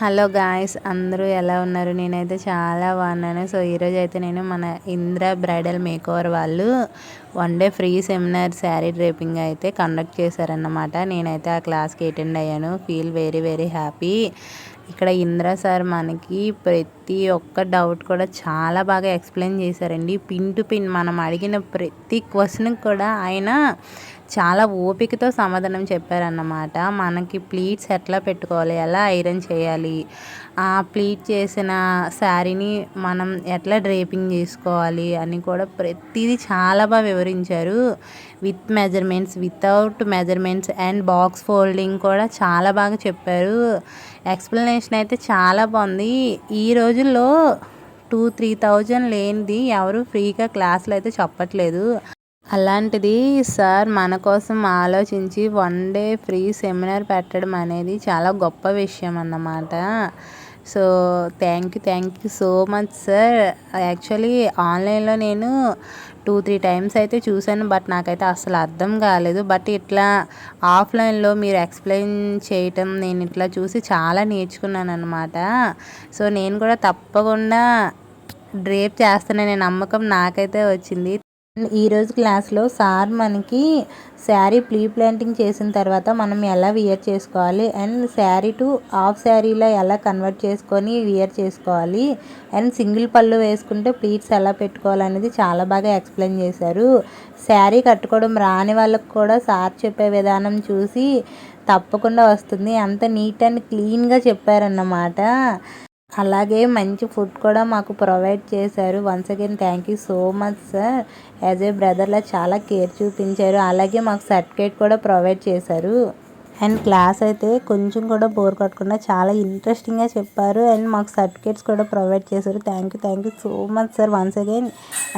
Hello guys అందరూ ఎలా ఉన్నారు? నేనైతే చాలా బాగున్నాను. సో ఈరోజు అయితే నేను మన ఇంద్ర బ్రైడల్ మేకోవర్ వాళ్ళు one day free seminar saree draping అయితే కండక్ట్ చేశారన్నమాట. నేనైతే ఆ క్లాస్కి అటెండ్ అయ్యాను. Feel very very happy. ఇక్కడ ఇంద్ర సార్ మనకి ప్రతి ఒక్క డౌట్ కూడా చాలా బాగా ఎక్స్ప్లెయిన్ చేశారండి. పిన్ టు పిన్ మనం అడిగిన ప్రతి క్వశ్చన్కి కూడా ఆయన చాలా ఓపికతో సమాధానం చెప్పారన్నమాట. మనకి ప్లీట్స్ ఎట్లా పెట్టుకోవాలి? ఎలా ఐరన్ చేయాలి? ఆ ప్లీట్ చేసిన శారీని మనం ఎట్లా డ్రేపింగ్ చేసుకోవాలి? అని కూడా ప్రతిదీ చాలా బాగా వివరించారు. With measurements without measurements and box folding కూడా చాలా బాగా చెప్పారు. ఎక్స్ప్లెయిన్ కాంబినేషన్ అయితే చాలా బాగుంది. ఈ రోజుల్లో టూ త్రీ థౌజండ్ లేనిది ఎవరు ఫ్రీగా క్లాసులు అయితే చెప్పట్లేదు. అలాంటిది సార్ మన కోసం ఆలోచించి వన్ డే ఫ్రీ సెమినార్ పెట్టడం అనేది చాలా గొప్ప విషయం అన్నమాట. So thank you thank you so much sir actually ఆన్లైన్లో నేను టూ త్రీ టైమ్స్ అయితే చూశాను బట్ నాకైతే అసలు అర్థం కాలేదు. బట్ ఇట్లా ఆఫ్లైన్లో మీరు ఎక్స్ప్లెయిన్ చేయటం నేను ఇట్లా చూసి చాలా నేర్చుకున్నాను అనమాట సో నేను కూడా తప్పకుండా డ్రేప్ చేస్తాననే నమ్మకం నాకైతే వచ్చింది. ఈరోజు క్లాస్లో సార్ మనకి శారీ ప్రీ ప్లాంటింగ్ చేసిన తర్వాత మనం ఎలా వియర్ చేసుకోవాలి అండ్ శారీ టు హాఫ్ శారీలో ఎలా కన్వర్ట్ చేసుకొని వియర్ చేసుకోవాలి అండ్ సింగిల్ పళ్ళు వేసుకుంటే ప్లీట్స్ ఎలా పెట్టుకోవాలి అనేది చాలా బాగా ఎక్స్ప్లెయిన్ చేశారు. శారీ కట్టుకోవడం రాని వాళ్ళకు కూడా సార్ చెప్పే విధానం చూసి తప్పకుండా వస్తుంది. అంత నీట్ అండ్ క్లీన్గా చెప్పారన్నమాట. అలాగే మంచి ఫుడ్ కూడా మాకు ప్రొవైడ్ చేశారు. Once again thank you so much sir as a బ్రదర్లా చాలా కేర్ చూపించారు. అలాగే మాకు సర్టిఫికేట్ కూడా ప్రొవైడ్ చేశారు. అండ్ క్లాస్ అయితే కొంచెం కూడా బోర్ కొట్టకుండా చాలా ఇంట్రెస్టింగ్గా చెప్పారు. అండ్ మాకు సర్టిఫికేట్స్ కూడా ప్రొవైడ్ చేశారు. Thank you thank you so much sir once again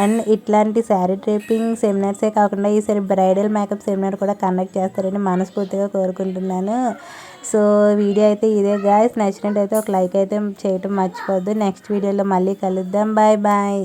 and ఇట్లాంటి శారీ ట్రేపింగ్ సెమినార్సే కాకుండా ఈసారి బ్రైడల్ మేకప్ సెమినార్ కూడా కండక్ట్ చేస్తారని మనస్ఫూర్తిగా కోరుకుంటున్నాను. సో వీడియో అయితే ఇదే గాయస్ నచ్చినట్టయితే ఒక లైక్ అయితే చేయటం మర్చిపోద్దు నెక్స్ట్ వీడియోలో మళ్ళీ కలుద్దాం. Bye bye